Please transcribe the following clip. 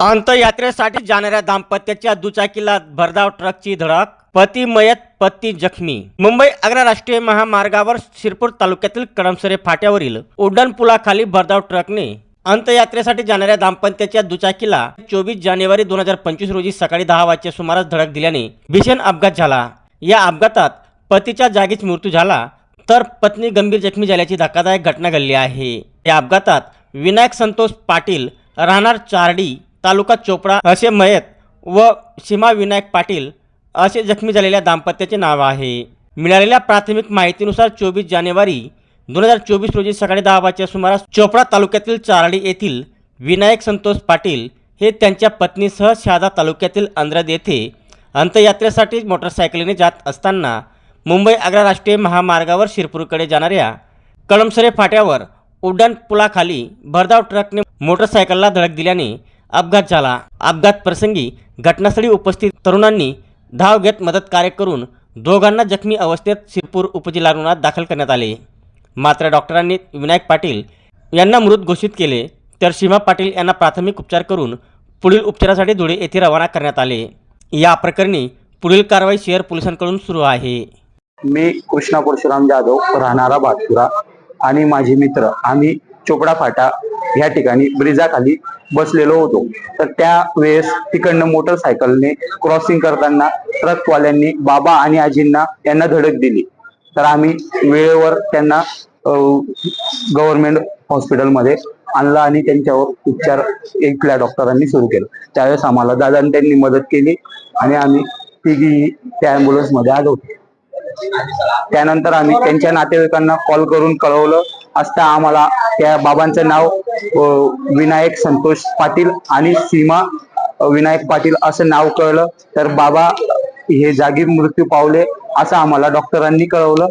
अंतयात्रेसाठी जाणाऱ्या दाम्पत्याच्या दुचाकीला भरधाव ट्रकची धडक पती मयत पत्नी जखमी. मुंबई आग्रा राष्ट्रीय महामार्गावर शिरपूर तालुक्यातील कडमसरे फाट्यावरील उड्डाण पुलाखाली भरधाव ट्रकने अंतयात्रेसाठी जाणाऱ्या दाम्पत्याच्या दुचाकीला चोवीस जानेवारी दोन हजार पंचवीस रोजी सकाळी दहा वाजच्या सुमारास धडक दिल्याने भीषण अपघात झाला. या अपघातात पतीच्या जागीच मृत्यू झाला तर पत्नी गंभीर जखमी झाल्याची धक्कादायक घटना घडली आहे. या अपघातात विनायक संतोष पाटील राहणार चारडी तालुका चोपडा असे मयत व सीमा विनायक पाटील असे जखमी झालेल्या दाम्पत्याचे नाव आहे. मिळालेल्या प्राथमिक माहितीनुसार चोवीस जानेवारी दोन हजार चोवीस रोजी सकाळी दहा वाजच्या सुमारास चोपडा तालुक्यातील चारडी येथील विनायक संतोष पाटील हे त्यांच्या पत्नीसह शहादा तालुक्यातील अंद्रद येथे अंत्ययात्रेसाठी मोटरसायकलीने जात असताना मुंबई आग्रा राष्ट्रीय महामार्गावर शिरपूरकडे जाणाऱ्या कळमसरे फाट्यावर उड्डाण पुलाखाली भरधाव ट्रकने मोटरसायकलला धडक दिल्याने अपघात झाला. अपघात प्रसंगी घटनास्थळी उपस्थित तरुणांनी धाव घेत मदत कार्य करून दोघांना जखमी अवस्थेत शिरपूर उपजिल्हा रुग्णालयात दाखल करण्यात आले. मात्र डॉक्टरांनी विनायक पाटील यांना मृत घोषित केले तर सीमा पाटील यांना प्राथमिक उपचार करून पुढील उपचारासाठी धुळे येथे रवाना करण्यात आले. या प्रकरणी पुढील कारवाई शहर पोलिसांकडून सुरू आहे. मी कृष्णा परशुराम जाधव राहणारा बातपुरा आणि माझे मित्र आम्ही चोपडा फाटा या ठिकाणी ब्रिजाखाली बसलेलो होतो. तर त्या वेळेस तिकडनं मोटरसायकलने क्रॉसिंग करताना ट्रकवाल्यांनी बाबा आणि आजींना यांना धडक दिली. तर आम्ही वेळेवर त्यांना गव्हर्नमेंट हॉस्पिटलमध्ये आणला आणि त्यांच्यावर उपचार इथल्या डॉक्टरांनी सुरू केलं. त्यावेळेस आम्हाला दादांनी त्यांनी मदत केली आणि आम्ही तिघी त्या ॲम्ब्युलन्समध्ये आलो. त्यानंतर आम्ही त्यांच्या नातेवाईकांना कॉल करून कळवलं असता आम्हाला त्या बाबांचं नाव विनायक संतोष पाटील आणि सीमा विनायक पाटील असं नाव कळलं. तर बाबा हे जागी मृत्यू पावले असं आम्हाला डॉक्टरांनी कळवलं.